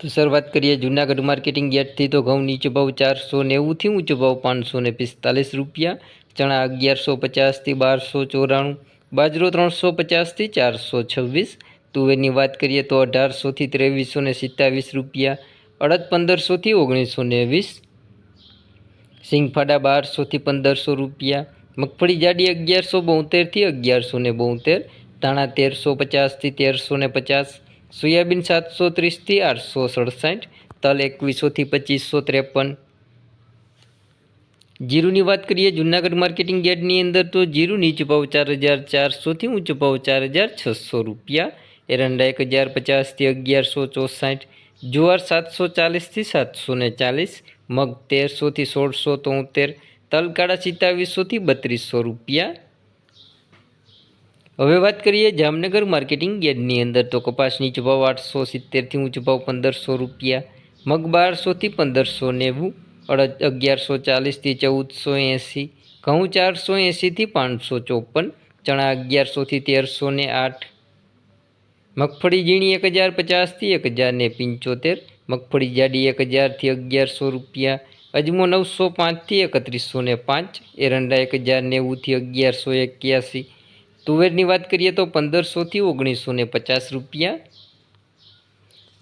તો શરૂઆત કરીએ જૂનાગઢ માર્કેટિંગ યાર્ડથી. તો ઘઉં નીચો ભાવ ચારસો નેવુંથી ઊંચો ભાવ પાંચસો ને પિસ્તાલીસ રૂપિયા. ચણા અગિયારસો પચાસથી બારસો ચોરાણું. બાજરો ત્રણસો પચાસથી ચારસો છવ્વીસ. તુવેરની વાત કરીએ તો અઢારસોથી ત્રેવીસો ને સિત્તાવીસ રૂપિયા. અડદ પંદરસોથી ઓગણીસો ને વીસ. સિંગફાડા બારસોથી પંદરસો રૂપિયા. મગફળી જાડી અગિયારસો બોતેરથી અગિયારસો ને બોતેર. ધાણા તેરસો પચાસથી તેરસો ને પચાસ. સોયાબીન સાતસો ત્રીસથી આઠસો સડસઠ, તલ એકવીસોથી પચીસો ત્રેપન. જીરુની વાત કરીએ, જૂનાગઢ માર્કેટિંગ યાર્ડની અંદર તો જીરું નીચું ભાવ ચાર હજાર ચારસોથી ઊંચો ભાવ ચાર હજાર છસો રૂપિયા. એરંડા એક હજાર પચાસથી અગિયારસો ચોસાઠ, જુવાર સાતસો ચાલીસથી સાતસો ને ચાલીસ, મગ તેરસોથી સોળસો તોતેર, તલકાળા સિત્તાવીસોથી બત્રીસો રૂપિયા. હવે વાત કરીએ જામનગર માર્કેટિંગ યાર્ડની અંદર. તો કપાસની નીચો ભાવ આઠસો સિત્તેરથી ઊંચો ભાવ પંદરસો રૂપિયા, મગ બારસોથી પંદરસો નેવું અડ અગિયારસો ચાલીસથી ચૌદસો એંસી, ઘઉં ચારસો એંસીથી પાંચસો ચોપન, ચણા અગિયારસોથી તેરસો ને આઠ, મગફળી ઝીણી એક હજાર પચાસથી એક હજાર ને પંચોતેર, મગફળી જાડી એક હજારથી અગિયારસો રૂપિયા, અજમો નવસો પાંચથી એકત્રીસો ને પાંચ, એરંડા એક હજાર નેવુંથી અગિયારસો એક્યાસી તુવેરની વાત કરીએ તો પંદરસોથી ઓગણીસો ને પચાસ રૂપિયા.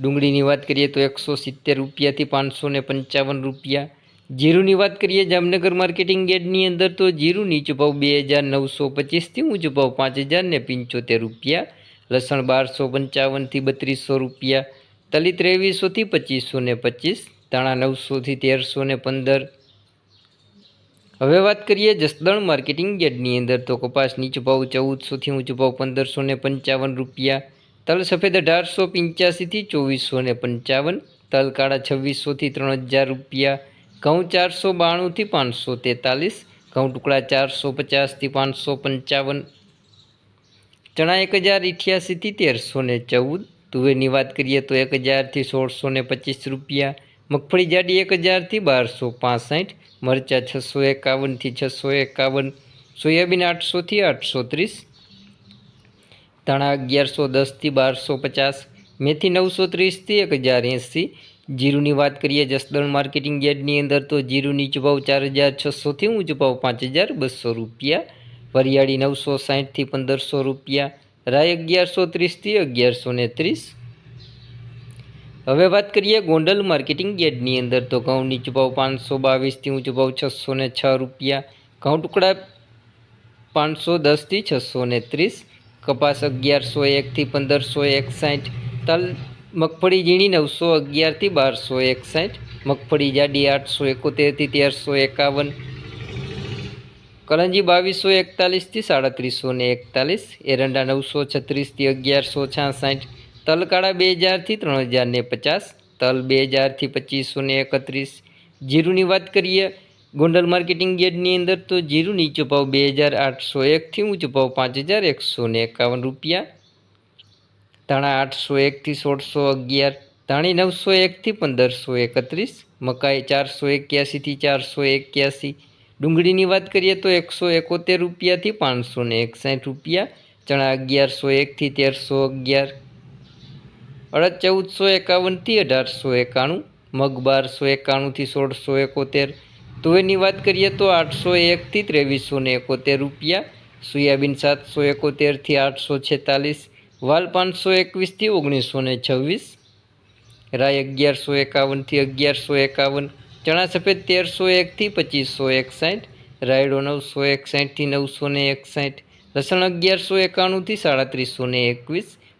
ડુંગળીની વાત કરીએ તો એકસો સિત્તેર રૂપિયાથી પાંચસો ને પંચાવન રૂપિયા. જીરુની વાત કરીએ જામનગર માર્કેટિંગ યાર્ડની અંદર તો જીરું નીચો ભાવ બે હજાર નવસો પચીસથી ઊંચો ભાવ પાંચ હજાર ને પંચોતેર રૂપિયા. લસણ બારસો પંચાવનથી બત્રીસો રૂપિયા. તલી ત્રેવીસોથી પચીસો ને પચીસ. ધાણા નવસોથી તેરસો ને પંદર. હવે વાત કરીએ જસદણ માર્કેટિંગ યાર્ડની અંદર, તો કપાસની ચુભાવ ચૌદસોથી ઊંચો ભાવ પંદરસો ને પંચાવન રૂપિયા, તલ સફેદ અઢારસો પંચ્યાસીથી ચોવીસો ને પંચાવન, તલ કાળા છવ્વીસોથી ત્રણ હજાર રૂપિયા, ઘઉં ચારસો બાણુંથી પાંચસો તેતાલીસ, ઘઉં ટુકડા ચારસો પચાસથી પાંચસો પંચાવન, ચણા એક હજાર અઠ્યાસીથી તેરસો ને ચૌદ, તુવેરની વાત કરીએ તો એક હજારથી સોળસો ને પચીસ રૂપિયા મગફળી જાડી એક હજારથી બારસો પાસઠ, મરચાં છસો એકાવનથી છસો એકાવન, સોયાબીન આઠસોથી આઠસો ત્રીસ, ધાણા અગિયારસો દસથી બારસો પચાસ, મેથી નવસો ત્રીસથી એક હજાર એંસી. જીરુની વાત કરીએ જસદણ માર્કેટિંગ યાર્ડની અંદર તો જીરું નીચો ચાર હજાર છસોથી ઊંચ ભાવ પાંચ હજાર બસો રૂપિયા. વરિયાળી નવસો સાઠથી પંદરસો રૂપિયા. રાય અગિયારસો ત્રીસથી અગિયારસો ને ત્રીસ. હવે વાત કરીએ ગોંડલ માર્કેટિંગ યાર્ડની અંદર તો ઘઉં નીચો ભાવ પાંચસો બાવીસથી ઊંચો ભાવ છસો ને છ રૂપિયા. ઘઉં ટુકડા પાંચસો દસથી છસો ને ત્રીસ. કપાસ અગિયારસો એકથી પંદરસો એકસાઠ. તલ મગફળી ઝીણી નવસો અગિયારથી બારસો એકસાઠ. મગફળી જાડી આઠસો એકોતેરથી તેરસો એકાવન. કરંજી બાવીસો એકતાલીસથી સાડત્રીસો ને એકતાલીસ. એરંડા નવસો છત્રીસથી અગિયારસો છાસઠ. તલકાળા બે હજારથી ત્રણ હજાર ને પચાસ, તલ બે હજારથી પચીસો ને એકત્રીસ. જીરુની વાત કરીએ, ગોંડલ માર્કેટિંગ યાર્ડની અંદર તો જીરું નીચો ભાવ બે હજાર આઠસો એકથી ઊંચો ભાવ પાંચ હજાર એકસો ને એકાવન રૂપિયા. ધાણા આઠસો એકથી સોળસો અગિયાર, ધાણી નવસો એકથી પંદરસો એકત્રીસ, મકાઈ ચારસો એક્યાસીથી ચારસો એક્યાસી. ડુંગળીની વાત કરીએ તો એકસો એકોતેર રૂપિયાથી પાંચસો ને એકસાઠ રૂપિયા, ચણા અગિયારસો એકથી તેરસો અગિયાર. અડદ ચૌદસો એકાવનથી અઢારસો એકાણું, મગ બારસો એકાણુંથી સોળસો એકોતેર. તુવેરની વાત કરીએ તો આઠસો એકથી ત્રેવીસો ને એકોતેર રૂપિયા, સોયાબીન સાતસો એકોતેરથી આઠસો છેતાલીસ, વાલ પાંચસો એકવીસથી ઓગણીસો ને છવ્વીસ રાય અગિયારસો એકાવનથી અગિયારસો એકાવન, ચણા સફેદ તેરસો એકથી પચીસો એકસાઠ, રાયડો નવસો એકસાઠથી નવસો ને એકસાઠ, લસણ અગિયારસો એકાણુંથી સાડત્રીસો ને એકવીસ